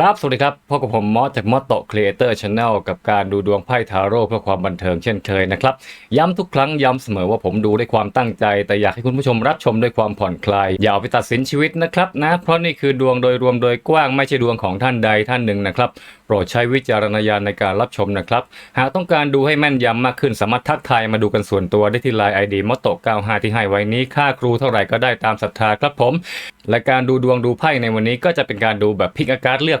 ครับ สวัสดีครับพบกับผมมอสจากมอสโตครีเอเตอร์ชาแนลกับการดูดวงไพ่ทาโร่เพื่อความบันเทิงเช่นเคยนะครับ ย้ำทุกครั้งย้ำเสมอว่าผมดูด้วยความตั้งใจ แต่อยากให้คุณผู้ชมรับชมด้วยความผ่อนคลาย อย่าเอาไปตัดสินชีวิตนะครับนะ เพราะนี่คือดวงโดยรวมโดยกว้างไม่ใช่ดวงของท่านใดท่านหนึ่งนะครับ โปรดใช้วิจารณญาณในการรับชมนะครับ หากต้องการดูให้แม่นยำมากขึ้นสามารถทักทายมาดูกันส่วนตัวได้ที่ไลน์ไอดีมอตโต95ที่ให้ไว้นี้ค่าครูเท่าไหร่ก็ได้ตามศรัทธาครับผม และการดูดวงดูไพ่ในวันนี้ก็จะเป็นการดูแบบพิกอาการเลือก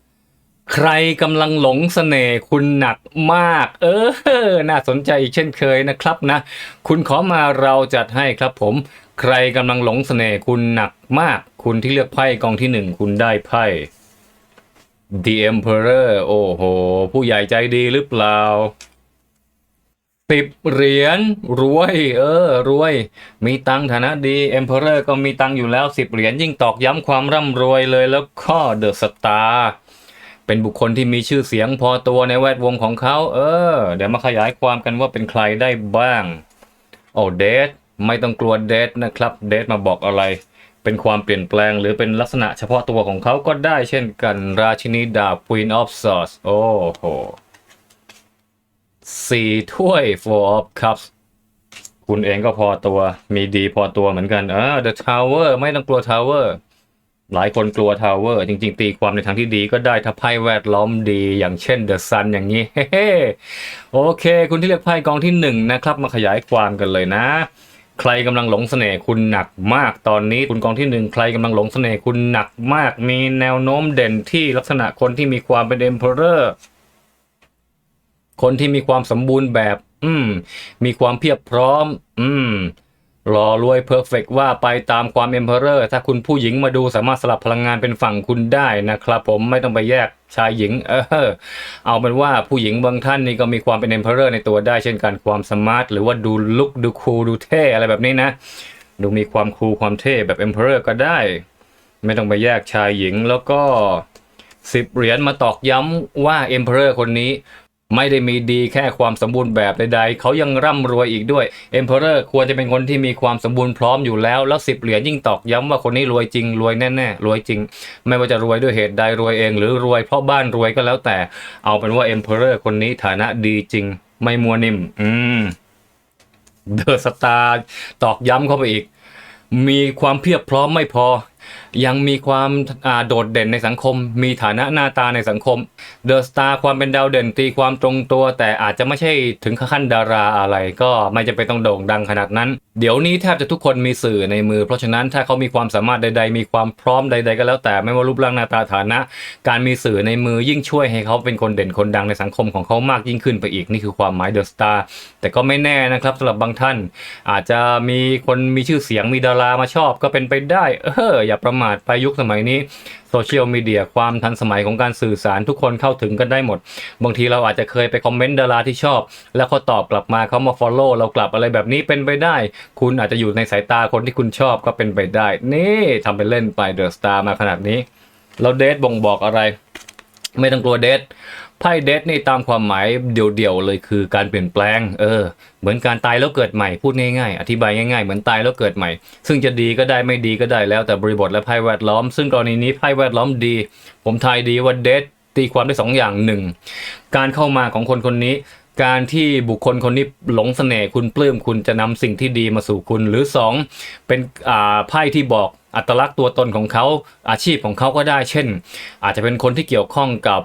ใครกำลังหลงเสน่ห์คุณหนักมาก เออ น่าสนใจอีกเช่นเคยนะครับนะ คุณขอมาเราจัดให้ครับผม ใครกำลังหลงเสน่ห์คุณหนักมาก คุณที่เลือกไพ่กองที่หนึ่งคุณได้ไพ่ The Emperor โอ้โห ผู้ใหญ่ใจดีหรือเปล่าสิบเหรียญรวย เออ รวย มีตังค์ฐานะดี Emperor ก็มีตังค์อยู่แล้วสิบเหรียญยิ่งตอกย้ำความร่ำรวยเลยแล้วก็เดอะสตาร์ เป็นบุคคลที่มีชื่อเสียงพอตัวในแวดวงของเขา เออ เดี๋ยวมาขยายความกันว่าเป็นใครได้บ้าง โอ้เดทไม่ต้องกลัวเดทนะครับเดทมาบอกอะไร เป็นความเปลี่ยนแปลงหรือเป็นลักษณะเฉพาะตัวของเขาก็ได้เช่นกันราชินีดาบ Queen of Swords โอ้โหสี่ถ้วย Four of Cups คุณเองก็พอตัวมีดีพอตัวเหมือนกันเออ The Tower ไม่ต้องกลัว Tower หลายคนกลัว Tower จริง ๆ ตีความในทางที่ดีก็ได้ถ้าไพ่แวดล้อมดีอย่างเช่น The Sun อย่างนี้เฮ้โอเค คุณที่เลือกไพ่กองที่หนึ่งนะครับ มาขยายความกันเลยนะ ใครกำลังหลงเสน่ห์คุณหนักมากตอนนี้คุณกองที่หนึ่งใครกำลังหลงเสน่ห์คุณหนักมาก มีแนวโน้มเด่นที่ลักษณะคนที่มีความเป็น Emperor คนที่มีความสมบูรณ์แบบ อืม มีความเพียบพร้อม อืม รอรวยเพอร์เฟกว่าไปตามความเอ็มเพอเรอร์ถ้าคุณผู้หญิงมาดูสามารถสลับพลังงานเป็นฝั่งคุณได้นะครับผมไม่ต้องไปแยกชายหญิง เออ เอาเป็นว่าผู้หญิงบางท่านนี่ก็มีความเป็นเอ็มเพอเรอร์ในตัวได้เช่นกันความสมาร์ทหรือว่าดูลุคดูคูลดูเท่อะไรแบบนี้นะ ดูมีความคูลความเท่แบบเอ็มเพอเรอร์ก็ได้ ไม่ต้องไปแยกชายหญิงแล้วก็สิบเหรียญมาตอกย้ำว่าเอ็มเพอเรอร์คนนี้ ไม่ได้มีดีแค่ความสมบูรณ์แบบใดๆ เขายังร่ำรวยอีกด้วย Emperor ควรจะเป็นคนที่มีความสมบูรณ์พร้อมอยู่แล้ว แล้วสิบเหรียญยิ่งตอกย้ำว่าคนนี้รวยจริง รวยแน่ๆ รวยจริง ไม่ว่าจะรวยด้วยเหตุใดรวยเอง หรือรวยเพราะบ้านรวยก็แล้วแต่ เอาเป็นว่า Emperor คนนี้ฐานะดีจริง ไม่มัวนิ่ม อืมเดอะสตาร์ตอกย้ำเข้าไปอีก มีความเพียบพร้อมไม่พอ ยังมีความอ่าโดดเด่นในสังคม มีฐานะหน้าตาในสังคม เดอะสตาร์ความเป็นดาวเด่นตีความตรงตัว แต่อาจจะไม่ใช่ถึงขั้นดาราอะไร ก็ไม่จำเป็นต้องโด่งดังขนาดนั้น เดี๋ยวนี้แทบจะทุกคนมีสื่อในมือ เพราะฉะนั้นถ้าเขามีความสามารถใด ๆ มีความพร้อมใด ๆ ก็แล้วแต่ไม่ว่ารูปร่างหน้าตาฐานะ การมีสื่อในมือยิ่งช่วยให้เขาเป็นคนเด่นคนดังในสังคมของเขามากยิ่งขึ้นไปอีกนี่คือความหมายเดอะสตาร์แต่ก็ไม่แน่นะครับสำหรับบางท่าน อาจจะมีคนมีชื่อเสียงมีดารามาชอบก็เป็นไปได้ เอออย่าประมาทไปยุคสมัยนี้โซเชียลมีเดียความทันสมัยของการสื่อสารทุกคนเข้าถึงกันได้หมด บางทีเราอาจจะเคยไปคอมเมนต์ดาราที่ชอบ แล้วเขาตอบกลับมาเขามาฟอลโล่เรากลับอะไรแบบนี้เป็นไปได้ คุณอาจจะอยู่ในสายตาคนที่คุณชอบก็เป็นไปได้ นี่ทำไปเล่นไปเดอะสตาร์มาขนาดนี้ เราเดทบ่งบอกอะไร ไม่ต้องกลัวเดท ไพ่เดทนี่ตามความหมายเดี่ยวๆเลยคือการเปลี่ยนแปลง เออ เหมือนการตายแล้วเกิดใหม่พูดง่ายๆ อธิบายง่ายๆ เหมือนตายแล้วเกิดใหม่ ซึ่งจะดีก็ได้ไม่ดีก็ได้แล้วแต่บริบทและไพ่แวดล้อม ซึ่งกรณีนี้ไพ่แวดล้อมดี ผมทายดีว่าเดทตีความได้สองอย่างหนึ่งการเข้ามาของคนคนนี้ การที่บุคคลคนนี้หลงเสน่ห์คุณปลื้มคุณจะนำสิ่งที่ดีมาสู่คุณ หรือสองเป็นอ่าไพ่ที่บอก อัตลักษณ์ตัวตนของเขาอาชีพของเขาก็ได้ เช่น อาจจะเป็นคนที่เกี่ยวข้องกับ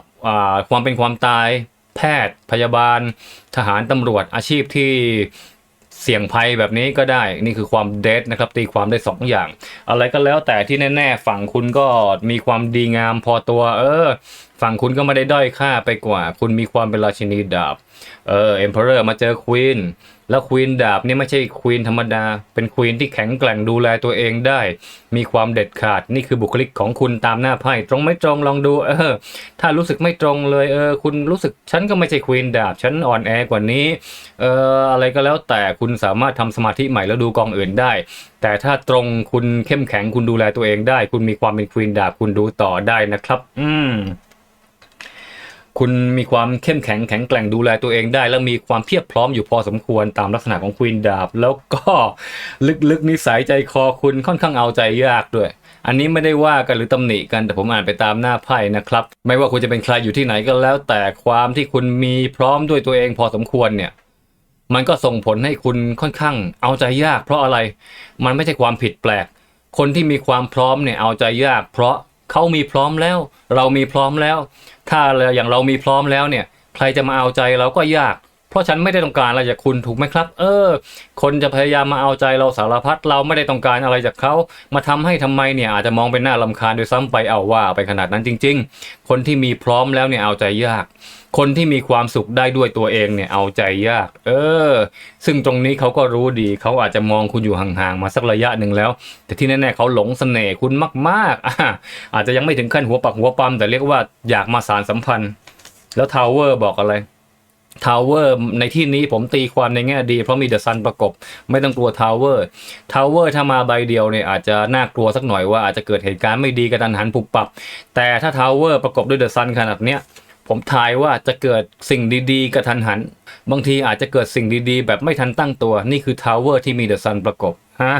ความเป็นความตายแพทย์พยาบาล ทหารตำรวจอาชีพที่เสี่ยงภัยแบบนี้ก็ได้ นี่คือความเดทนะครับ ตีความได้สองอย่าง อะไรก็แล้วแต่ที่แน่ๆ ฝั่งคุณก็มีความดีงามพอตัว เออ ฝั่งคุณก็ไม่ได้ด้อยค่าไปกว่า คุณมีความเป็นราชินีดาบ เออเอ็มเพอเรอร์มาเจอควีน แล้วควีนดาบนี่ไม่ใช่ควีนธรรมดา เป็นควีนที่แข็งแกร่งดูแลตัวเองได้ มีความเด็ดขาดนี่คือบุคลิกของคุณตามหน้าไพ่ตรงไม่ตรงลองดู เออ ถ้ารู้สึกไม่ตรงเลย เออ คุณรู้สึกฉันก็ไม่ใช่ควีนดาบฉันอ่อนแอกว่านี้ เออ อะไรก็แล้วแต่คุณสามารถทำสมาธิใหม่แล้วดูกองอื่นได้ แต่ถ้าตรงคุณเข้มแข็งคุณดูแลตัวเองได้ คุณมีความเป็นควีนดาบคุณดูต่อได้นะครับ อืม คุณมีความเข้มแข็งแข็งแกร่งดูแลตัวเองได้ แล้วมีความเพียบพร้อมอยู่พอสมควรตามลักษณะของควีนดาบ แล้วก็ลึกๆนิสัยใจคอคุณค่อนข้างเอาใจยากด้วย อันนี้ไม่ได้ว่ากันหรือตำหนิกันแต่ผมอ่านไปตามหน้าไพ่นะครับ ไม่ว่าคุณจะเป็นใครอยู่ที่ไหนก็แล้ว แต่ความที่คุณมีพร้อมด้วยตัวเองพอสมควรเนี่ยมันก็ส่งผลให้คุณค่อนข้างเอาใจยาก เพราะอะไรมันไม่ใช่ความผิดแปลก คนที่มีความพร้อมเนี่ยเอาใจยาก เพราะเขามีพร้อมแล้ว เรามีพร้อมแล้ว ถ้าอย่างเรามีพร้อมแล้วเนี่ย ใครจะมาเอาใจเราก็ยาก เพราะฉันไม่ได้ต้องการอะไรจากคุณถูกไหมครับ เออ คนจะพยายามมาเอาใจเราสารพัดเราไม่ได้ต้องการอะไรจากเขามาทำให้ทำไมเนี่ยอาจจะมองเป็นหน้าลำคาญโดยซ้ำไปเอาว่าไปขนาดนั้นจริง ๆ คนที่มีพร้อมแล้วเนี่ยเอาใจยาก คนที่มีความสุขได้ด้วยตัวเองเนี่ยเอาใจยาก เออ ซึ่งตรงนี้เขาก็รู้ดีเขาอาจจะมองคุณอยู่ห่างๆมาสักระยะหนึ่งแล้ว แต่ที่แน่ๆเขาหลงเสน่ห์คุณมากๆอะอาจจะยังไม่ถึงขั้นหัวปักหัวปั๊มแต่เรียกว่าอยากมาสารสัมพันธ์ แล้วทาวเวอร์บอกอะไร ทาวเวอร์ในที่นี้ผมตีความในแง่ดี เพราะมีเดอะซันประกบ ไม่ต้องกลัวทาวเวอร์ทาวเวอร์ถ้ามาใบเดียวเนี่ยอาจจะน่ากลัวสักหน่อยว่าอาจจะเกิดเหตุการณ์ไม่ดีกระดันหันปุบปับ แต่ถ้าทาวเวอร์ประกบด้วยเดอะซันขนาดเนี้ย ผมทายว่าจะเกิดสิ่งดีๆกระทันหัน บางทีอาจจะเกิดสิ่งดีๆ แบบไม่ทันตั้งตัว นี่คือทาวเวอร์ที่มีเดอะซันประกบฮ่า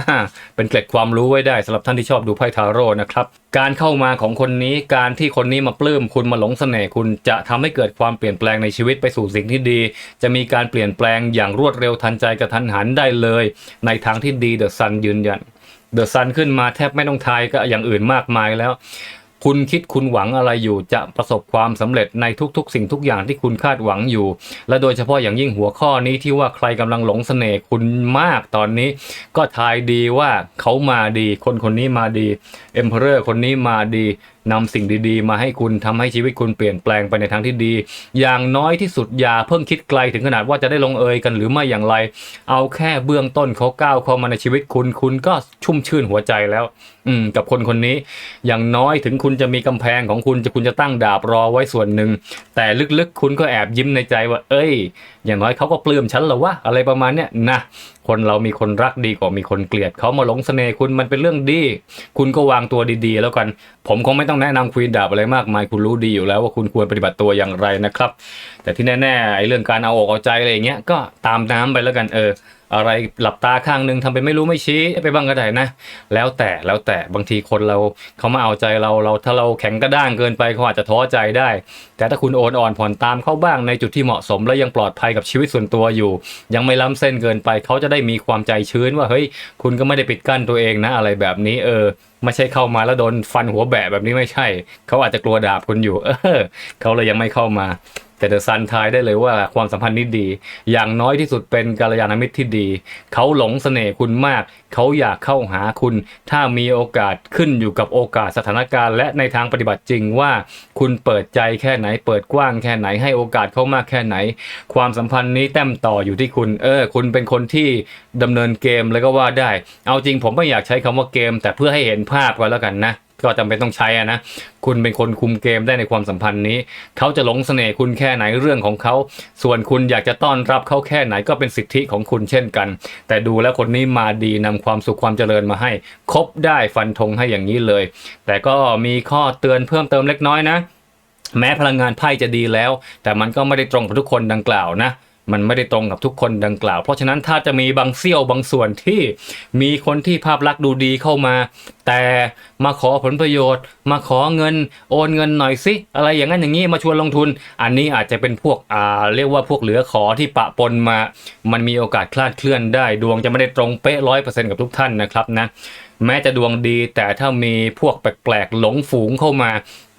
เป็นเกร็ดความรู้ไว้ได้สำหรับท่านที่ชอบดูไพ่ทาโร่นะครับ การเข้ามาของคนนี้การที่คนนี้มาปลื้มคุณมาหลงเสน่ห์คุณจะทำให้เกิดความเปลี่ยนแปลงในชีวิตไปสู่สิ่งที่ดี จะมีการเปลี่ยนแปลงอย่างรวดเร็วทันใจกระทันหันได้เลย ในทางที่ดีเดอะซันยืนยันเดอะซันขึ้นมาแทบไม่ต้องทายก็อย่างอื่นมากมายแล้ว คุณคิดคุณหวังอะไรอยู่จะประสบความสำเร็จในทุกๆ สิ่งทุกอย่างที่คุณคาดหวังอยู่ และโดยเฉพาะอย่างยิ่งหัวข้อนี้ที่ว่าใครกำลังหลงเสน่ห์คุณมากตอนนี้ ก็ทายดีว่าเขามาดี คนคนนี้มาดีเอ็มเพอเรอร์คนนี้มาดี นำสิ่งดีๆ มาให้คุณทำให้ชีวิตคุณเปลี่ยนแปลงไปในทางที่ดี อย่างน้อยที่สุดอย่าเพิ่งคิดไกลถึงขนาดว่าจะได้ลงเอยกันหรือไม่อย่างไร เอาแค่เบื้องต้นเขาก้าวเข้ามาในชีวิตคุณคุณก็ชุ่มชื่นหัวใจแล้ว อืม กับคนคนนี้ อย่างน้อยถึงคุณจะมีกำแพงของคุณจะคุณจะตั้งดาบรอไว้ส่วนหนึ่งแต่ลึกๆ คุณก็แอบยิ้มในใจว่า เอ้ย อย่างน้อยเขาก็ปลื้มฉันหรอวะอะไรประมาณเนี้ยนะคนเรามีคนรักดีกว่ามีคนเกลียดเขามาหลงเสน่ห์คุณมันเป็นเรื่องดี คุณก็วางตัวดีๆ แล้วกัน ผมคงไม่ต้องแนะนำควีนดาบอะไรมากมาย คุณรู้ดีอยู่แล้วว่าคุณควรปฏิบัติตัวอย่างไรนะครับ แต่ที่แน่ๆไอ้เรื่องการเอาอกเอาใจอะไรอย่างเงี้ยก็ตามน้ำไปแล้วกันเออ อะไรหลับตาข้างหนึ่งทำเป็นไม่รู้ไม่ชี้ไปบ้างก็ได้นะ แล้วแต่แล้วแต่บางทีคนเราเขามาเอาใจเราเราถ้าเราแข็งกระด้างเกินไปเขาอาจจะท้อใจได้ แต่ถ้าคุณโอนอ่อนผ่อนตามเขาบ้างในจุดที่เหมาะสม และยังปลอดภัยกับชีวิตส่วนตัวอยู่ ยังไม่ล้ำเส้นเกินไปเขาจะได้มีความใจชื้นว่าเฮ้ยคุณก็ไม่ได้ปิดกั้นตัวเองนะอะไรแบบนี้เออไม่ใช่เข้ามาแล้วโดนฟันหัวแบะแบบนี้ไม่ใช่เขาอาจจะกลัวดาบคุณอยู่ เออเขาเลยยังไม่เข้ามา แต่เดอะซันทายได้เลยว่าความสัมพันธ์นี้ดี อย่างน้อยที่สุดเป็นกัลยาณมิตรที่ดี เขาหลงเสน่ห์คุณมาก เขาอยากเข้าหาคุณ ถ้ามีโอกาสขึ้นอยู่กับโอกาสสถานการณ์ และในทางปฏิบัติจริงว่า คุณเปิดใจแค่ไหน เปิดกว้างแค่ไหนให้โอกาสเขามากแค่ไหน ความสัมพันธ์นี้แต้มต่ออยู่ที่คุณ เออ คุณเป็นคนที่ดำเนินเกมเลยก็ว่าได้ เอาจริงผมไม่อยากใช้คำว่าเกม แต่เพื่อให้เห็นภาพก็แล้วกันนะ ก็จำเป็นต้องใช้อะนะ คุณเป็นคนคุมเกมได้ในความสัมพันธ์นี้ เขาจะหลงเสน่ห์คุณแค่ไหนเรื่องของเขา ส่วนคุณอยากจะต้อนรับเขาแค่ไหนก็เป็นสิทธิของคุณเช่นกัน แต่ดูแล้วคนนี้มาดีนำความสุขความเจริญมาให้ครบได้ฟันธงให้อย่างนี้เลย แต่ก็มีข้อเตือนเพิ่มเติมเล็กน้อยนะ แม้พลังงานไพ่จะดีแล้ว แต่มันก็ไม่ได้ตรงกับทุกคนดังกล่าวนะ มันไม่ได้ตรงกับทุกคนดังกล่าว เพราะฉะนั้นถ้าจะมีบางเสี้ยวบางส่วนที่มีคนที่ภาพลักษณ์ดูดีเข้ามา แต่มาขอผลประโยชน์ มาขอเงิน โอนเงินหน่อยสิอะไรอย่างนั้นอย่างนี้มาชวนลงทุน อันนี้อาจจะเป็นพวกอ่าเรียกว่าพวกเหลือขอที่ปะปนมา มันมีโอกาสคลาดเคลื่อนได้ดวงจะไม่ได้ตรงเป๊ะร้อยเปอร์เซ็นต์กับทุกท่านนะครับนะ แม้จะดวงดี แต่ถ้ามีพวกแปลกๆหลงฝูงเข้ามา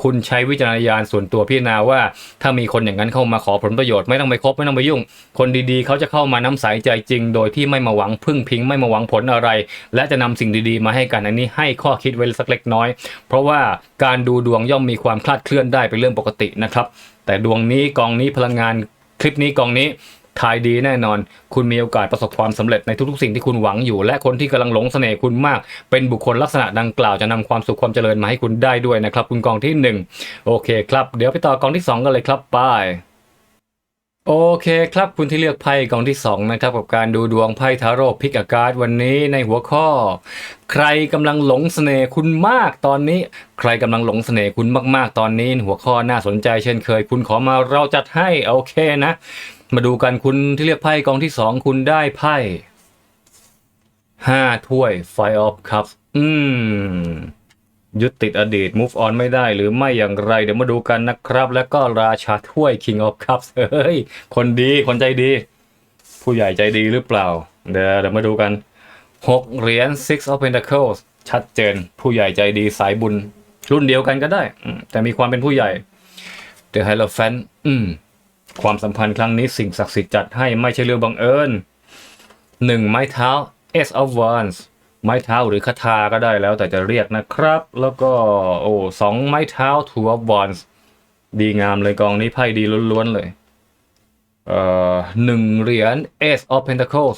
คุณใช้วิจารณญาณส่วนตัวพิจารณาว่า ถ้ามีคนอย่างนั้นเข้ามาขอผลประโยชน์ไม่ต้องไปคบไม่ต้องไปยุ่ง คนดีๆ เขาจะเข้ามาน้ำใสใจจริง โดยที่ไม่มาหวังพึ่งพิง ไม่มาหวังผลอะไร และจะนำสิ่งดีๆ มาให้กันอันนี้ให้ข้อคิดไว้สักเล็กน้อย เพราะว่าการดูดวงย่อมมีความคลาดเคลื่อนได้เป็นเรื่องปกตินะครับแต่ดวงนี้กองนี้พลังงานคลิปนี้กองนี้ ทายดีแน่นอน คุณมีโอกาสประสบความสำเร็จในทุกๆสิ่งที่คุณหวังอยู่ และคนที่กำลังหลงเสน่ห์คุณมาก เป็นบุคคลลักษณะดังกล่าวจะนำความสุขความเจริญมาให้คุณได้ด้วยนะครับ คุณกองที่หนึ่งโอเคครับ เดี๋ยวไปต่อกองที่สองกันเลยครับไปโอเคครับคุณที่เลือกไพ่กองที่ 2 นะครับ กับการดูดวงไพ่ทาโร่พิกอากาศวันนี้ในหัวข้อ ใครกำลังหลงเสน่ห์คุณมากตอนนี้ ใครกำลังหลงเสน่ห์คุณมากๆ ตอนนี้ หัวข้อน่าสนใจเช่นเคย คุณขอมาเราจัดให้โอเคนะ มาดูกันคุณที่เลือกไพ่กองที่2คุณได้ไพ่ห้าถ้วย Five of Cups อืมยึดติดอดีต move on ไม่ได้หรือไม่อย่างไร เดี๋ยวมาดูกันนะครับ แล้วก็ราชาถ้วย King of Cups เฮ้ย คนดีคนใจดี ผู้ใหญ่ใจดีหรือเปล่า เดี๋ยวเดี๋ยวมาดูกันหกเหรียญ Six of Pentacles ชัดเจน ผู้ใหญ่ใจดีสายบุญ รุ่นเดียวกันก็ได้ แต่มีความเป็นผู้ใหญ่ The Hierophant อืม ความสัมพันธ์ครั้งนี้สิ่งศักดิ์สิทธิ์จัดให้ไม่ใช่เรื่องบังเอิญหนึ่งไม้เท้า Ace of Wands ไม้เท้าหรือคาถาก็ได้แล้วแต่จะเรียกนะครับ แล้วก็โอ้สองไม้เท้า Two of Wands ดีงามเลยกองนี้ไพ่ดีล้วนๆเลยเอ่อหนึ่งเหรียญ Ace of Pentacles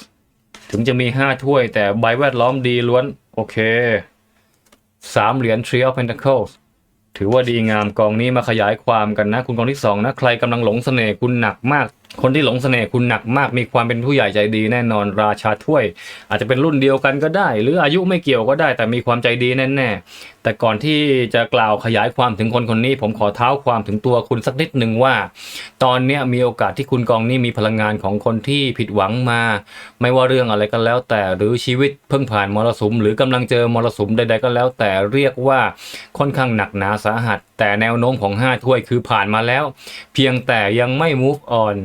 ถึงจะมีห้าถ้วยแต่ใบแวดล้อมดีล้วน โอเคสามเหรียญ Three of Pentacles ถือว่าดีงามกองนี้มาขยายความกันนะ คุณกองที่สองนะใครกำลังหลงเสน่ห์คุณหนักมาก คนที่หลงเสน่ห์คุณหนักมากมีความเป็นผู้ใหญ่ใจดีแน่นอนราชาถ้วย อาจจะเป็นรุ่นเดียวกันก็ได้ หรืออายุไม่เกี่ยวก็ได้ แต่มีความใจดีแน่ๆแต่ก่อนที่จะกล่าวขยายความถึงคนคนนี้ ผมขอเท้าความถึงตัวคุณสักนิดหนึ่งว่า ตอนนี้มีโอกาสที่คุณกองนี้มีพลังงานของคนที่ผิดหวังมา ไม่ว่าเรื่องอะไรก็แล้ว แต่หรือชีวิตเพิ่งผ่านมรสุม หรือกำลังเจอมรสุมใด ๆ ก็แล้ว แต่เรียกว่าค่อนข้างหนักหนาสาหัส แต่แนวโน้มของห้าถ้วยคือผ่านมาแล้ว เพียงแต่ยังไม่ move on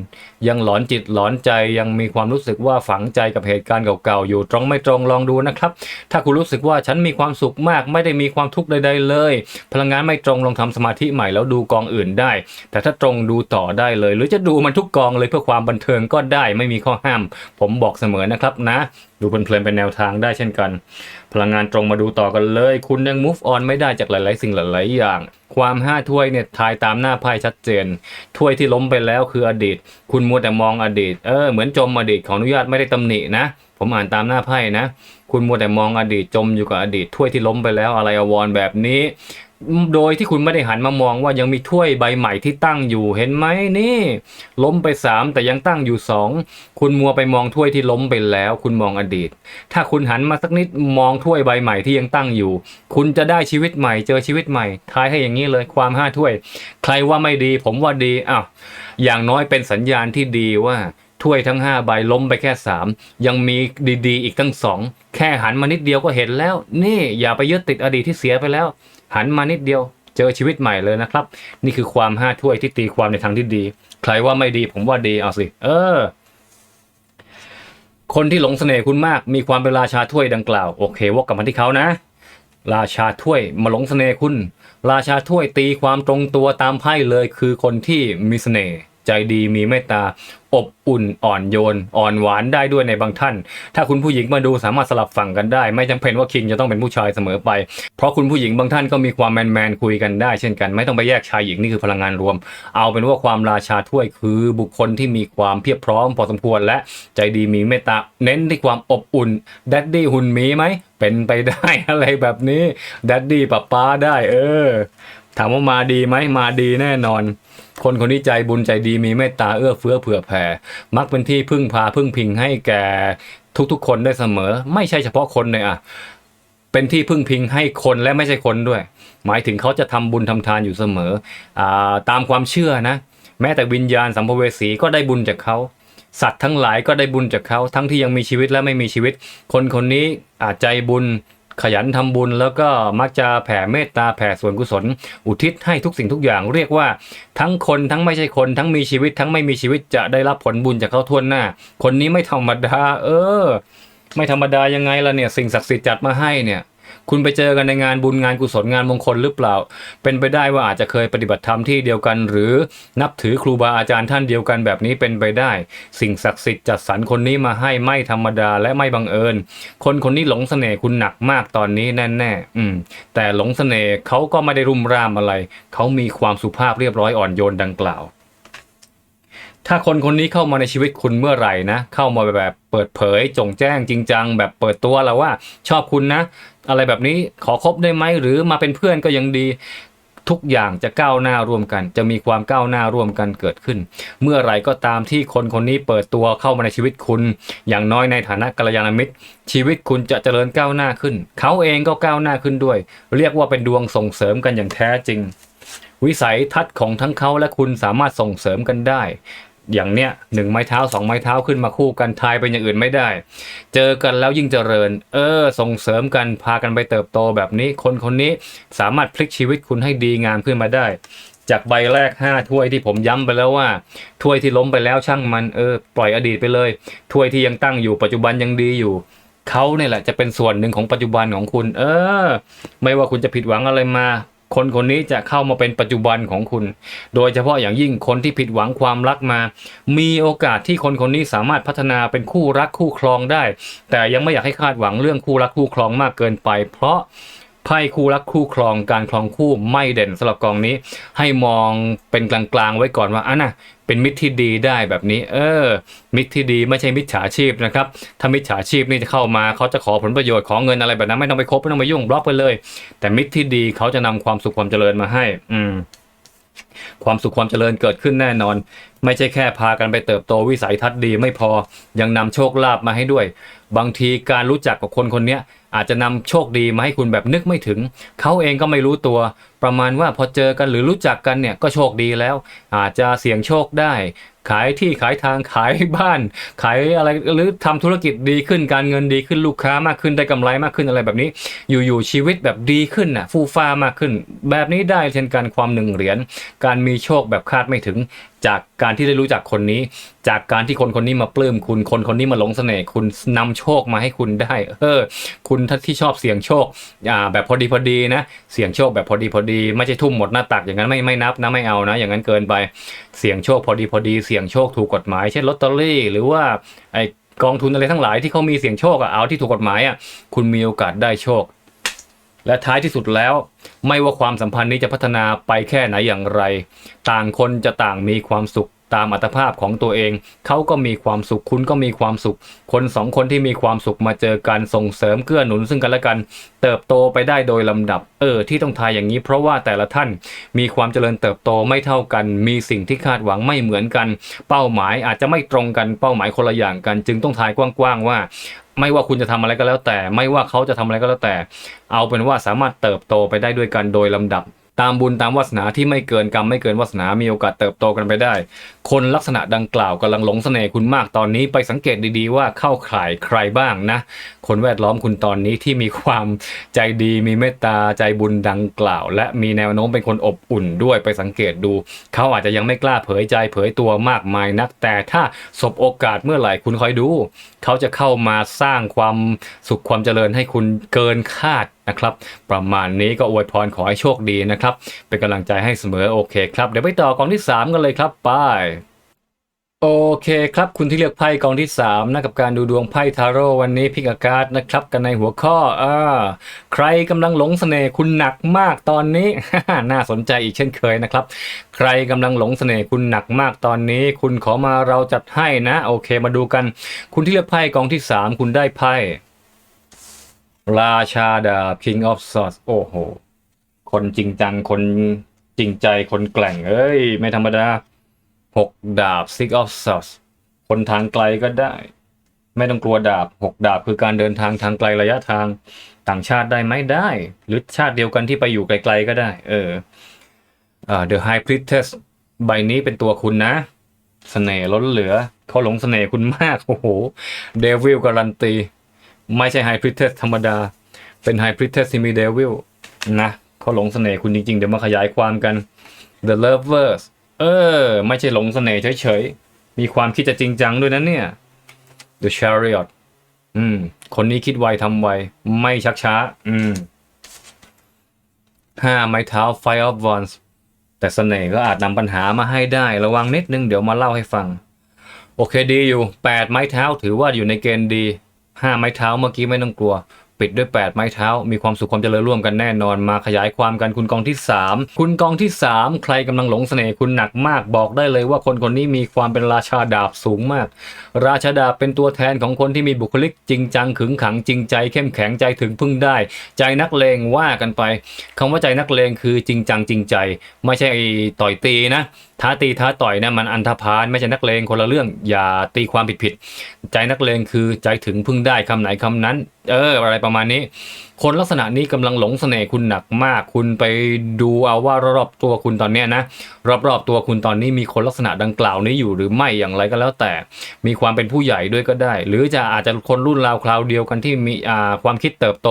ยังหลอนจิตหลอนใจยังมีความรู้สึกว่าฝังใจกับเหตุการณ์เก่าๆอยู่ตรงไม่ตรงลองดูนะครับ ถ้าคุณรู้สึกว่าฉันมีความสุขมากไม่ได้มีความทุกข์ใดๆเลย พลังงานไม่ตรงลองทำสมาธิใหม่แล้วดูกองอื่นได้ แต่ถ้าตรงดูต่อได้เลย หรือจะดูมันทุกกองเลยเพื่อความบันเทิงก็ได้ไม่มีข้อห้าม ผมบอกเสมอนะครับนะ ดูเพลินๆเป็นแนวทางได้เช่นกัน พลังงานตรงมาดูต่อกันเลย คุณยัง move on ไม่ได้จากหลาย ๆ สิ่งหลาย ๆ อย่าง ความห้าถ้วยเนี่ยทายตามหน้าไพ่ชัดเจน ถ้วยที่ล้มไปแล้วคืออดีต คุณมัวแต่มองอดีต เออเหมือนจมอดีตขออนุญาตไม่ได้ตำหนินะ ผมอ่านตามหน้าไพ่นะ คุณมัวแต่มองอดีตจมอยู่กับอดีต ถ้วยที่ล้มไปแล้วอะไรอววรแบบนี้ โดยที่คุณไม่ได้หันมามองว่ายังมีถ้วยใบใหม่ที่ตั้งอยู่เห็นไหมนี่ ล้มไปสามแต่ยังตั้งอยู่สองคุณมัวไปมองถ้วยที่ล้มไปแล้ว คุณมองอดีต ถ้าคุณหันมาสักนิดมองถ้วยใบใหม่ที่ยังตั้งอยู่ คุณจะได้ชีวิตใหม่เจอชีวิตใหม่ทายให้อย่างนี้เลยความห้าถ้วย ใครว่าไม่ดี ผมว่าดีอ้าวอย่างน้อยเป็นสัญญาณที่ดีว่าถ้วยทั้ง 5 ใบล้มไปแค่ 3 ยังมีดีๆ อีกตั้งสองแค่หันมานิดเดียวก็เห็นแล้ว นี่อย่าไปยึดติดอดีตที่เสียไปแล้ว หันมานิดเดียว เจอชีวิตใหม่เลยนะครับ นี่คือความห้าถ้วยที่ตีความในทางที่ดี ใครว่าไม่ดีผมว่าดีเอาสิ เออ คนที่หลงเสน่ห์คุณมาก มีความเป็นราชาถ้วยดังกล่าว โอเควกกลับมาที่เขานะ ราชาถ้วยมาหลงเสน่ห์คุณ ราชาถ้วยตีความตรงตัวตามไพ่เลยคือคนที่มีเสน่ห์ ใจดีมีเมตตา อบอุ่นอ่อนโยน อ่อนหวานได้ด้วยในบางท่าน ถ้าคุณผู้หญิงมาดูสามารถสลับฝั่งกันได้ ไม่จำเป็นว่าคิงจะต้องเป็นผู้ชายเสมอไป เพราะคุณผู้หญิงบางท่านก็มีความแมนแมนคุยกันได้ เช่นกัน ไม่ต้องไปแยกชายหญิงนี่คือพลังงานรวม เอาเป็นว่าความราชาถ้วยคือบุคคลที่มีความเพียบพร้อมพอสมควรและใจดีมีเมตตาเน้นที่ความอบอุ่นดัดดี้หุ่นมีไหมเป็นไปได้อะไรแบบนี้ดัดดี้ป้าป้าได้ เออ ถามว่ามาดีไหมมาดีแน่นอน คนคนนี้ใจบุญใจดีมีเมตตาเอื้อเฟื้อเผื่อแผ่ มักเป็นที่พึ่งพาพึ่งพิงให้แก่ทุกๆ คนได้เสมอ ไม่ใช่เฉพาะคนเลยอะเป็นที่พึ่งพิงให้คนและไม่ใช่คนด้วย หมายถึงเขาจะทำบุญทำทานอยู่เสมออตามความเชื่อนะ แม้แต่วิญญาณสัมภเวสีก็ได้บุญจากเขาสัตว์ทั้งหลายก็ได้บุญจากเขาทั้งที่ยังมีชีวิตและไม่มีชีวิต คนคนนี้อาจใจบุญ ขยันทำบุญแล้วก็มักจะแผ่เมตตาแผ่ส่วนกุศล อุทิศให้ทุกสิ่งทุกอย่างเรียกว่า ทั้งคนทั้งไม่ใช่คนทั้งมีชีวิต ทั้งไม่มีชีวิตจะได้รับผลบุญจากเขาทวนหน้า คนนี้ไม่ธรรมดา เออ ไม่ธรรมดายังไงล่ะเนี่ย สิ่งศักดิ์สิทธิ์จัดมาให้เนี่ย คุณไปเจอกันในงานบุญงานกุศลงานมงคลหรือเปล่า เป็นไปได้ว่าอาจจะเคยปฏิบัติธรรมที่เดียวกัน หรือนับถือครูบาอาจารย์ท่านเดียวกันแบบนี้เป็นไปได้ สิ่งศักดิ์สิทธิ์จัดสรรคนนี้มาให้ไม่ธรรมดาและไม่บังเอิญ คนคนนี้หลงเสน่ห์คุณหนักมากตอนนี้แน่ๆอืมแต่หลงเสน่ห์เขาก็ไม่ได้รุมรามอะไร เขามีความสุภาพเรียบร้อยอ่อนโยนดังกล่าวถ้าคนคนนี้เข้ามาในชีวิตคุณเมื่อไหร่นะ เข้ามาแบบเปิดเผยจงแจ้งจริงจังแบบเปิดตัวแล้วว่าชอบคุณนะ อะไรแบบนี้ขอคบได้ไหมหรือมาเป็นเพื่อนก็ยังดีทุกอย่างจะก้าวหน้าร่วมกัน จะมีความก้าวหน้าร่วมกันเกิดขึ้น เมื่อไรก็ตามที่คนคนนี้เปิดตัวเข้ามาในชีวิตคุณ อย่างน้อยในฐานะกัลยาณมิตร ชีวิตคุณจะเจริญก้าวหน้าขึ้น เขาเองก็ก้าวหน้าขึ้นด้วย เรียกว่าเป็นดวงส่งเสริมกันอย่างแท้จริง วิสัยทัศน์ของทั้งเขาและคุณสามารถส่งเสริมกันได้ อย่างเนี้ยหนึ่งไม้เท้าสองไม้เท้าขึ้นมาคู่กันทายเป็นอย่างอื่นไม่ได้ เจอกันแล้วยิ่งเจริญ เออ ส่งเสริมกันพากันไปเติบโตแบบนี้ คนคนนี้สามารถพลิกชีวิตคุณให้ดีงามขึ้นมาได้ จากใบแรก 5 ถ้วยที่ผมย้ำไปแล้วว่า ถ้วยที่ล้มไปแล้วช่างมันเออปล่อยอดีตไปเลย ถ้วยที่ยังตั้งอยู่ปัจจุบันยังดีอยู่เขาเนี่ยแหละจะเป็นส่วนหนึ่งของปัจจุบันของคุณ เออ ไม่ว่าคุณจะผิดหวังอะไรมา คนคนนี้จะเข้ามาเป็นปัจจุบันของคุณ โดยเฉพาะอย่างยิ่งคนที่ผิดหวังความรักมา มีโอกาสที่คนคนนี้สามารถพัฒนาเป็นคู่รักคู่ครองได้ แต่ยังไม่อยากให้คาดหวังเรื่องคู่รักคู่ครองมากเกินไป เพราะ ไพ่คู่รักคู่ครองการครองคู่ไม่เด่นสำหรับกองนี้ ให้มองเป็นกลางๆไว้ก่อนว่าอะนะเป็นมิตรที่ดีได้แบบนี้ เออ มิตรที่ดีไม่ใช่มิจฉาชีพนะครับถ้ามิจฉาชีพนี่จะเข้ามาเขาจะขอผลประโยชน์ขอเงินอะไรแบบนั้นไม่ต้องไปคบไม่ต้องไปยุ่งบล็อกไปเลย แต่มิตรที่ดีเขาจะนำความสุขความเจริญมาให้ อืมความสุขความเจริญเกิดขึ้นแน่นอน ไม่ใช่แค่พากันไปเติบโตวิสัยทัศน์ดีไม่พอยังนำโชคลาภมาให้ด้วย บางทีการรู้จักกับคนคนนี้ อาจจะนำโชคดีมาให้คุณแบบนึกไม่ถึง เขาเองก็ไม่รู้ตัว ประมาณว่าพอเจอกันหรือรู้จักกันเนี่ยก็โชคดีแล้ว อาจจะเสี่ยงโชคได้ ขายที่ขายทางขายบ้าน ขายอะไรหรือทำธุรกิจดีขึ้นการเงินดีขึ้นลูกค้ามากขึ้นได้กำไรมากขึ้นอะไรแบบนี้ อยู่ๆชีวิตแบบดีขึ้นน่ะฟูฟ้ามากขึ้น แบบนี้ได้เช่นกันความหนึ่งเหรียญการมีโชคแบบคาดไม่ถึงจากการที่ได้รู้จักคนนี้ จากการที่คนคนนี้มาปลื้มคุณ คนคนนี้มาหลงเสน่ห์คุณนำโชคมาให้คุณได้ เออ คุณท่านที่ชอบเสี่ยงโชคอ่าแบบพอดีพอดีนะ เสี่ยงโชคแบบพอดีพอดีไม่ใช่ทุ่มหมดหน้าตักอย่างนั้นไม่ไม่นับนะไม่เอานะ อย่างนั้นเกินไปเสี่ยงโชคพอดีพอดีเสี่ยงโชคถูกกฎหมายเช่นลอตเตอรี่ หรือว่าไอกองทุนอะไรทั้งหลายที่เขามีเสี่ยงโชคอะเอาที่ถูกกฎหมายอะคุณมีโอกาสได้โชค และท้ายที่สุดแล้ว ไม่ว่าความสัมพันธ์นี้จะพัฒนาไปแค่ไหนอย่างไร ต่างคนจะต่างมีความสุข ตามอัตภาพของตัวเอง เขาก็มีความสุขคุณก็มีความสุข คนสองคนที่มีความสุขมาเจอกันส่งเสริมเกื้อหนุนซึ่งกันและกัน เติบโตไปได้โดยลำดับ เออ ที่ต้องทายอย่างนี้ เพราะว่าแต่ละท่านมีความเจริญเติบโตไม่เท่ากัน มีสิ่งที่คาดหวังไม่เหมือนกัน เป้าหมายอาจจะไม่ตรงกันเป้าหมายคนละอย่างกัน จึงต้องทายกว้างๆว่าไม่ว่าคุณจะทำอะไรก็แล้วแต่ ไม่ว่าเขาจะทำอะไรก็แล้วแต่ เอาเป็นว่าสามารถเติบโตไปได้ด้วยกันโดยลำดับ ตามบุญตามวาสนาที่ไม่เกินกรรมไม่เกินวาสนามีโอกาสเติบโตกันไปได้ คนลักษณะดังกล่าวกำลังหลงเสน่ห์คุณมากตอนนี้ไปสังเกตดีๆว่าเข้าข่ายใครบ้างนะ คนแวดล้อมคุณตอนนี้ที่มีความใจดีมีเมตตาใจบุญดังกล่าว และมีแนวโน้มเป็นคนอบอุ่นด้วยไปสังเกตดู เขาอาจจะยังไม่กล้าเผยใจเผยตัวมากมายนัก แต่ถ้าสบโอกาสเมื่อไหร่คุณคอยดู เขาจะเข้ามาสร้างความสุขความเจริญให้คุณเกินคาด นะครับ ประมาณนี้ก็อวยพรขอให้โชคดีนะครับ เป็นกำลังใจให้เสมอโอเคครับ เดี๋ยวไปต่อกองที่ 3 กันเลยครับไปโอเคครับ คุณที่เลือกไพ่กองที่3นะกับการดูดวงไพ่ทาโร่วันนี้พิกอาการดนะครับ กันในหัวข้ออ่าใครกำลังหลงเสน่ห์คุณหนักมากตอนนี้ น่าสนใจอีกเช่นเคยนะครับ ใครกำลังหลงเสน่ห์คุณหนักมากตอนนี้ คุณขอมาเราจัดให้นะ โอเคมาดูกัน คุณที่เลือกไพ่กองที่ 3 คุณได้ไพ่ ราชาดาบ King of Swords โอ้โห คนจริงจัง คนจริงใจ คนแกล่ง เอ้ย ไม่ธรรมดาหกดาบ Six of Swords คนทางไกลก็ได้ ไม่ต้องกลัวดาบหกดาบคือการเดินทางทางไกลระยะทางต่างชาติได้ไหมได้ หรือชาติเดียวกันที่ไปอยู่ไกลๆก็ได้ เอออ่า The High Priestess ใบนี้เป็นตัวคุณนะเสน่ห์ล้นเหลือเขาหลงเสน่ห์คุณมาก โอ้โห เดวิลการันตี ไม่ใช่ไฮพริเทสธรรมดา เป็นไฮพริเทสที่มีเดวิลนะเขาหลงเสน่ห์คุณจริง ๆ เดี๋ยวมาขยายความกัน The Lovers เออ ไม่ใช่หลงเสน่ห์เฉยๆ มีความคิดจะจริงจังด้วยนะเนี่ย The Chariot อืม คนนี้คิดไวทำไว ไม่ชักช้า อืมห้าไม้เท้า Fire of Wands แต่เสน่ห์ก็อาจนำปัญหามาให้ได้ ระวังนิดนึงเดี๋ยวมาเล่าให้ฟัง โอเคดีอยู่ 8 ไม้เท้าถือว่าอยู่ในเกณฑ์ดี 5ไม้เท้าเมื่อกี้ไม่ต้องกลัว ปิดด้วย 8 ไม้เท้า มีความสุขความเจริญร่วมกันแน่นอนมาขยายความกันคุณกองที่ 3 คุณกองที่ 3 ใครกำลังหลงเสน่ห์คุณหนักมากบอกได้เลยว่าคนคนนี้มีความเป็นราชาดาบสูงมาก ราชาดาบเป็นตัวแทนของคนที่มีบุคลิกจริงจังขึงขังจริงใจเข้มแข็งใจถึงพึ่งได้ ใจนักเลงว่ากันไปคำว่าใจนักเลงคือจริงจังจริงใจ ไม่ใช่ต่อยตีนะท้าตีท้าต่อยนะมันอันธพาลไม่ใช่นักเลงคนละเรื่อง อย่าตีความผิดผิดๆใจนักเลงคือใจถึงพึ่งได้คำไหนคำนั้น เออ อะไรประมาณนี้คนลักษณะนี้กำลังหลงเสน่ห์คุณหนักมาก คุณไปดูเอาว่ารอบๆตัวคุณตอนนี้นะรอบๆตัวคุณตอนนี้มีคนลักษณะดังกล่าวนี้อยู่หรือไม่อย่างไรก็แล้วแต่ มีความเป็นผู้ใหญ่ด้วยก็ได้ หรือจะอาจจะคนรุ่นราวคราวเดียวกันที่มีความคิดเติบโต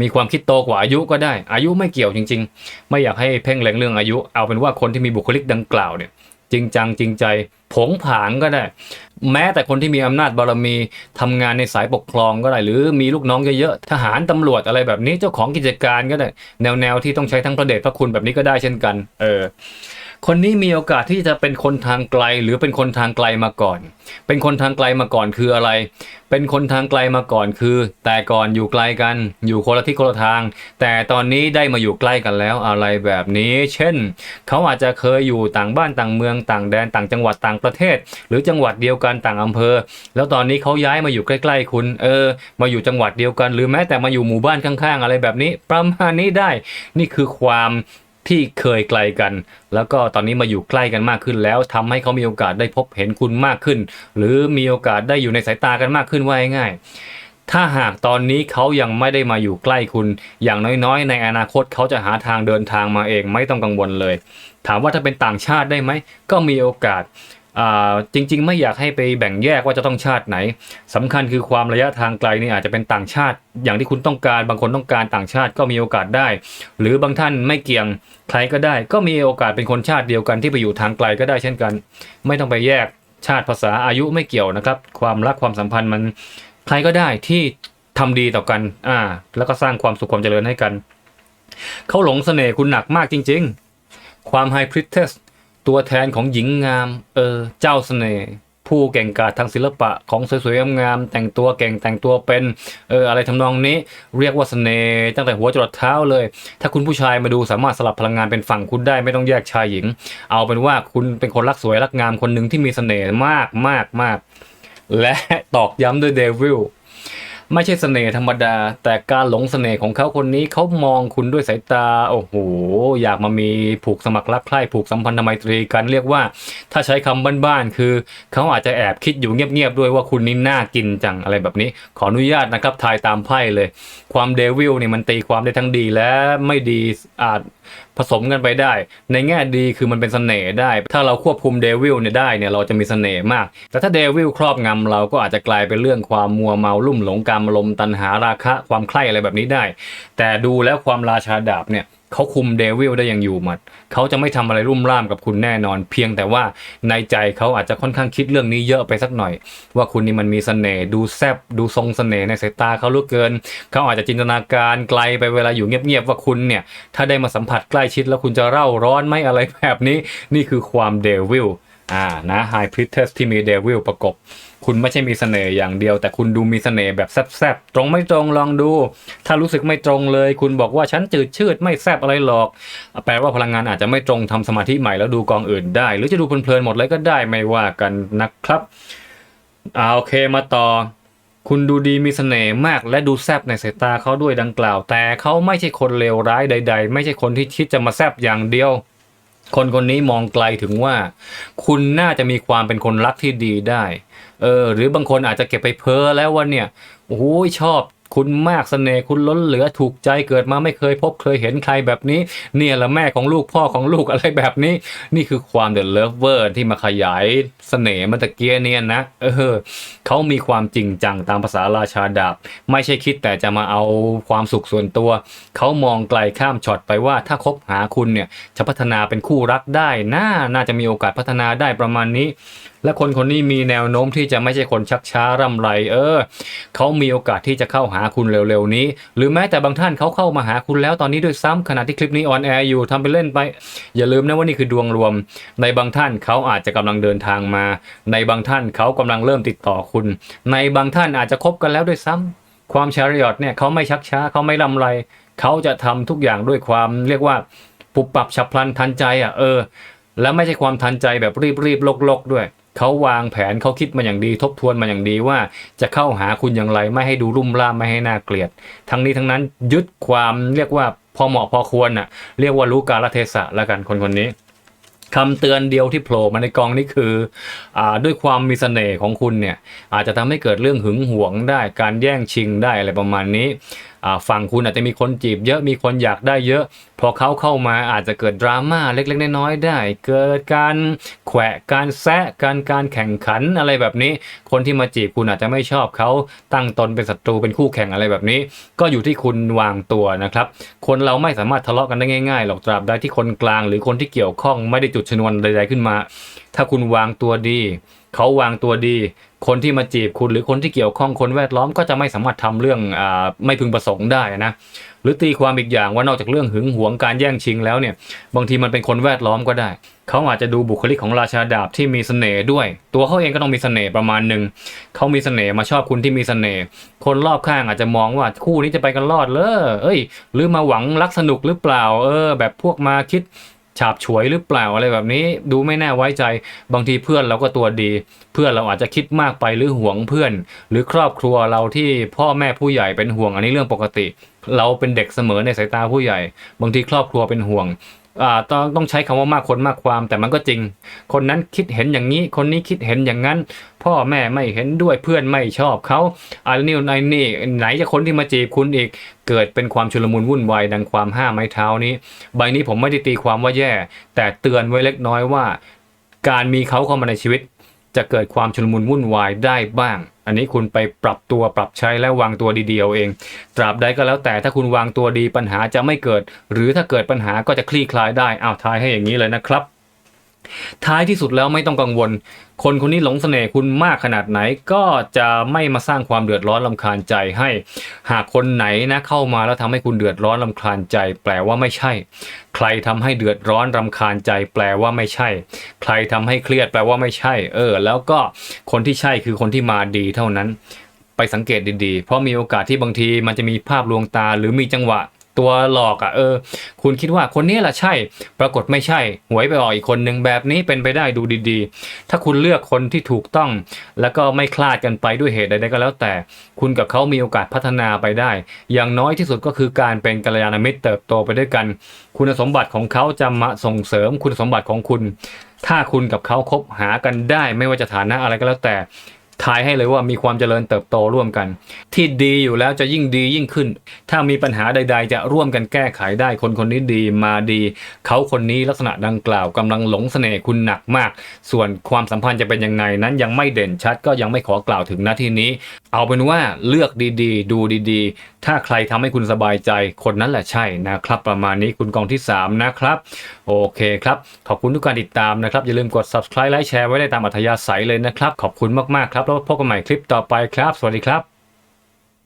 มีความคิดโตกว่าอายุก็ได้ อายุไม่เกี่ยวจริง ๆ ไม่อยากให้เพ่งเล็งเรื่องอายุ เอาเป็นว่าคนที่มีบุคลิกดังกล่าวเนี่ยจริงจังจริงใจ ผงผางก็ได้ แม้แต่คนที่มีอำนาจบารมีทำงานในสายปกครองก็ได้ หรือมีลูกน้องเยอะๆทหารตำรวจอะไรแบบนี้เจ้าของกิจการก็ได้ แนวๆที่ต้องใช้ทั้งพระเดชพระคุณแบบนี้ก็ได้เช่นกัน เออ คนนี้มีโอกาสที่จะเป็นคนทางไกลหรือเป็นคนทางไกลมาก่อน เป็นคนทางไกลมาก่อนคืออะไร เป็นคนทางไกลมาก่อนคือ แต่ก่อนอยู่ไกลกัน อยู่คนละที่คนละทาง แต่ตอนนี้ได้มาอยู่ใกล้กันแล้วอะไรแบบนี้ เช่น เขาอาจจะเคยอยู่ต่างบ้านต่างเมืองต่างแดนต่างจังหวัดต่างประเทศ หรือจังหวัดเดียวกันต่างอำเภอ แล้วตอนนี้เขาย้ายมาอยู่ใกล้ๆ คุณ เออ มาอยู่จังหวัดเดียวกัน หรือแม้แต่มาอยู่หมู่บ้านข้างๆ อะไรแบบนี้ ประมาณนี้ได้ นี่คือความ ที่เคยไกลกัน แล้วก็ตอนนี้มาอยู่ใกล้กันมากขึ้น แล้วทำให้เขามีโอกาสได้พบเห็นคุณมากขึ้น หรือมีโอกาสได้อยู่ในสายตากันมากขึ้นว่าง่ายถ้าหากตอนนี้เขายังไม่ได้มาอยู่ใกล้คุณ อย่างน้อยๆ ในอนาคตเขาจะหาทางเดินทางมาเองไม่ต้องกังวลเลย ถามว่าถ้าเป็นต่างชาติได้ไหม ก็มีโอกาส จริง ๆ ไม่อยากให้ไปแบ่งแยกว่าจะต้องชาติไหนสำคัญคือความระยะทางไกลนี่อาจจะเป็นต่างชาติ อย่างที่คุณต้องการบางคนต้องการต่างชาติก็มีโอกาสได้ หรือบางท่านไม่เกี่ยงใครก็ได้ ก็มีโอกาสเป็นคนชาติเดียวกันที่ไปอยู่ทางไกลก็ได้เช่นกัน ไม่ต้องไปแยกชาติภาษาอายุไม่เกี่ยวนะครับ ความรักความสัมพันธ์มันใครก็ได้ที่ทำดีต่อกันอ่าแล้วก็สร้างความสุขความเจริญให้กันเขาหลงเสน่ห์คุณหนักมากจริง ๆ ความไฮพริเทส ตัวแทนของหญิงงาม เออ เจ้าเสน่ห์ผู้เก่งกาจทางศิลปะของสวยๆงามๆแต่งตัวเก่งแต่งตัวเป็นเอออะไรทำนองนี้ เรียกว่าเสน่ห์ตั้งแต่หัวจรดเท้าเลย ถ้าคุณผู้ชายมาดูสามารถสลับพลังงานเป็นฝั่งคุณได้ไม่ต้องแยกชายหญิง เอาเป็นว่าคุณเป็นคนรักสวยรักงามคนหนึ่งที่มีเสน่ห์มากมากมากและตอกย้ำด้วยเดวิล ไม่ใช่เสน่ห์ธรรมดา แต่การหลงเสน่ห์ของเขาคนนี้เขามองคุณด้วยสายตา โอ้โห อยากมามีผูกสมัครรักใคร่ผูกสัมพันธไมตรีกันเรียกว่า ถ้าใช้คำบ้านๆคือ เขาอาจจะแอบคิดอยู่เงียบๆด้วยว่าคุณนี่น่ากินจังอะไรแบบนี้ ขออนุญาตนะครับทายตามไพ่เลย ความเดวิลเนี่ยมันตีความได้ทั้งดีและไม่ดีอาจ ผสมกันไปได้ ในแง่ดีคือมันเป็นเสน่ห์ได้ ถ้าเราควบคุมเดวิลเนี่ยได้เนี่ยเราจะมีเสน่ห์มาก แต่ถ้าเดวิลครอบงำเราก็อาจจะกลายเป็นเรื่องความมัวเมาลุ่มหลงการรมณ์ตันหาราคะความใคร่อะไรแบบนี้ได้ แต่ดูแล้วความราชาดาบเนี่ยเขาคุมเดวิลได้อย่างอยู่หมัด เขาจะไม่ทำอะไรรุ่มร่ามกับคุณแน่นอน เพียงแต่ว่าในใจเขาอาจจะค่อนข้างคิดเรื่องนี้เยอะไปสักหน่อย ว่าคุณนี่มันมีเสน่ห์ดูแซบดูทรงเสน่ห์ในสายตาเขาลือเกิน เขาอาจจะจินตนาการไกลไปเวลาอยู่เงียบๆว่าคุณเนี่ย ถ้าได้มาสัมผัสใกล้ชิดแล้วคุณจะเร่าร้อนไหมอะไรแบบนี้ นี่คือความเดวิลอ่านะไฮพริเทสที่มีเดวิลประกบ คุณไม่ใช่มีเสน่ห์อย่างเดียว แต่คุณดูมีเสน่ห์แบบแซบๆตรงไม่ตรงลองดู ถ้ารู้สึกไม่ตรงเลย คุณบอกว่าฉันจืดชืดไม่แซบอะไรหรอก แปลว่าพลังงานอาจจะไม่ตรงทำสมาธิใหม่แล้วดูกองอื่นได้ หรือจะดูเพลินๆหมดเลยก็ได้ไม่ว่ากันนะครับเอาโอเคมาต่อ คุณดูดีมีเสน่ห์มาก และดูแซบในสายตาเขาด้วยดังกล่าว แต่เขาไม่ใช่คนเลวร้ายใด ๆ ไม่ใช่คนที่คิดจะมาแซบอย่างเดียว คนคนนี้มองไกลถึงว่า คุณน่าจะมีความเป็นคนรักที่ดีได้ เออ หรือบางคนอาจจะเก็บไปเพ้อแล้วว่าเนี่ยโอ้ยชอบ คุณมากเสน่ห์คุณล้นเหลือถูกใจเกิดมาไม่เคยพบเคยเห็นใครแบบนี้ เนี่ยละแม่ของลูกพ่อของลูกอะไรแบบนี้ นี่คือความเด e เลิฟเวอร์ที่มาขยายเสน่ห์มันตะเกียเนี่ยนะ เออเขามีความจริงจังตามภาษาราชาดาบ ไม่ใช่คิดแต่จะมาเอาความสุขส่วนตัว เขามองไกลข้ามช็อตไปว่าถ้าคบหาคุณเนี่ยจะพัฒนาเป็นคู่รักได้น่าน่าจะมีโอกาสพัฒนาได้ประมาณนี้ และคนคนนี้มีแนวโน้มที่จะไม่ใช่คนชักช้าร่ำไร เออเขามีโอกาสที่จะเข้าหาคุณเร็วๆนี้ หรือแม้แต่บางท่านเขาเข้ามาหาคุณแล้วตอนนี้ด้วยซ้ำขณะที่คลิปนี้ออนแอร์อยู่ทำไปเล่นไป อย่าลืมนะว่านี่คือดวงรวม ในบางท่านเขาอาจจะกำลังเดินทางมา ในบางท่านเขากำลังเริ่มติดต่อคุณ ในบางท่านอาจจะคบกันแล้วด้วยซ้ำความชาริอตเนี่ยเขาไม่ชักช้าเขาไม่ลำไรเขาจะทำทุกอย่างด้วยความเรียกว่าปุบปับฉับพลันทันใจอะเออ และไม่ใช่ความทันใจแบบรีบรีบๆลกๆด้วย เขาวางแผนเขาคิดมาอย่างดี ทบทวนมาอย่างดีว่าจะเข้าหาคุณอย่างไรไม่ให้ดูรุ่มร่ามไม่ให้น่าเกลียด ทั้งนี้ทั้งนั้นยึดความเรียกว่าพอเหมาะพอควรน่ะเรียกว่ารู้กาลเทศะแล้วกันคนคนนี้คำเตือนเดียวที่โผล่มาในกองนี้คืออด้วยความมีเสน่ห์ของคุณเนี่ยอาจจะทำให้เกิดเรื่องหึงหวงได้การแย่งชิงได้อะไรประมาณนี้ ฝั่งคุณอาจจะมีคนจีบเยอะมีคนอยากได้เยอะ พอเขาเข้ามาอาจจะเกิดดราม่าเล็กๆน้อยๆได้ เกิดการแขวะการแซะการการแข่งขันอะไรแบบนี้ คนที่มาจีบคุณอาจจะไม่ชอบเขาตั้งตนเป็นศัตรูเป็นคู่แข่งอะไรแบบนี้ ก็อยู่ที่คุณวางตัวนะครับ คนเราไม่สามารถทะเลาะกันได้ง่ายๆหรอกตราบใดที่คนกลาง หรือคนที่เกี่ยวข้องไม่ได้จุดชนวนใดๆขึ้นมา ถ้าคุณวางตัวดี เขาวางตัวดี คนที่มาจีบคุณหรือคนที่เกี่ยวข้องคนแวดล้อมก็จะไม่สามารถทำเรื่องอาไม่พึงประสงค์ได้นะหรือตีความอีกอย่างว่านอกจากเรื่องหึงหวงการแย่งชิงแล้วเนี่ยบางทีมันเป็นคนแวดล้อมก็ได้ เขาอาจจะดูบุคลิกของราชาดาบที่มีเสน่ห์ด้วย ตัวเขาเองก็ต้องมีเสน่ห์ประมาณหนึ่งเขามีเสน่ห์มาชอบคุณที่มีเสน่ห์คนรอบข้างอาจจะมองว่าคู่นี้จะไปกันรอดเลยเอ้ย หรือมาหวังรักสนุกหรือเปล่า เออ แบบพวกมาคิด ฉาบฉวยหรือเปล่าอะไรแบบนี้ ดูไม่แน่ไว้ใจ บางทีเพื่อนเราก็ตัวดี เพื่อนเราอาจจะคิดมากไปหรือห่วงเพื่อน หรือครอบครัวเราที่พ่อแม่ผู้ใหญ่เป็นห่วงอันนี้เรื่องปกติ เราเป็นเด็กเสมอในสายตาผู้ใหญ่ บางทีครอบครัวเป็นห่วง ต้องต้องใช้คำว่ามากคนมากความ แต่มันก็จริง คนนั้นคิดเห็นอย่างนี้ คนนี้คิดเห็นอย่างนั้น พ่อแม่ไม่เห็นด้วยเพื่อนไม่ชอบเขาอันนี้ไอ้นี่ไหนจะคนที่มาจีบคุณอีก เกิดเป็นความชุลมุนวุ่นวายดังความห้าไม้เท้านี้ ใบนี้ผมไม่ได้ตีความว่าแย่ แต่เตือนไว้เล็กน้อยว่า การมีเขาเข้ามาในชีวิต จะเกิดความชุลมุนวุ่นวายได้บ้าง อันนี้คุณไปปรับตัวปรับใช้และวางตัวดีๆเอาเอง ตราบใดก็แล้วแต่ถ้าคุณวางตัวดีปัญหาจะไม่เกิด หรือถ้าเกิดปัญหาก็จะคลี่คลายได้อ้าวทายให้อย่างนี้เลยนะครับ ท้ายที่สุดแล้วไม่ต้องกังวล คนคนนี้หลงเสน่ห์คุณมากขนาดไหน ก็จะไม่มาสร้างความเดือดร้อนลำคาญใจให้ หากคนไหนนะเข้ามาแล้วทำให้คุณเดือดร้อนลำคาญใจ แปลว่าไม่ใช่ ใครทำให้เดือดร้อนรำคาญใจ แปลว่าไม่ใช่ ใครทำให้เครียดแปลว่าไม่ใช่ เออ แล้วก็คนที่ใช่คือคนที่มาดีเท่านั้น ไปสังเกตดีๆ เพราะมีโอกาสที่บางทีมันจะมีภาพลวงตาหรือมีจังหวะ ตัวหลอกอะ่ะเออ คุณคิดว่าคนนี้แหละใช่ ปรากฏไม่ใช่ หวยไปออกอีกคนหนึ่งแบบนี้เป็นไปได้ดูดีๆ ถ้าคุณเลือกคนที่ถูกต้อง แล้วก็ไม่คลาดกันไปด้วยเหตุใดๆก็แล้วแต่ คุณกับเขามีโอกาสพัฒนาไปได้ อย่างน้อยที่สุดก็คือการเป็นกัลยาณมิตรเติบโตไปด้วยกัน คุณสมบัติของเขาจะมาส่งเสริมคุณสมบัติของคุณ ถ้าคุณกับเขาคบหากันได้ ไม่ว่าจะฐานะอะไรก็แล้วแต่ ทายให้เลยว่ามีความเจริญเติบโตร่วมกัน ที่ดีอยู่แล้วจะยิ่งดียิ่งขึ้น ถ้ามีปัญหาใด ๆ จะร่วมกันแก้ไขได้คนคนนี้ดีมาดี เขาคนนี้ลักษณะดังกล่าวกำลังหลงเสน่ห์คุณหนักมาก ส่วนความสัมพันธ์จะเป็นยังไงนั้นยังไม่เด่นชัด ก็ยังไม่ขอกล่าวถึงหน้าที่นี้ เอาเป็นว่าเลือกดีๆ ดูดีๆ ถ้าใครทำให้คุณสบายใจคนนั้นแหละใช่นะครับ ประมาณนี้คุณกองที่ 3 นะครับ โอเคครับ ขอบคุณทุกการติดตามนะครับ อย่าลืมกด subscribe ไลค์แชร์ไว้ได้ตามอัธยาศัยเลยนะครับ ขอบคุณมากๆครับ แล้วพบกันใหม่คลิปต่อไปครับ สวัสดีครับ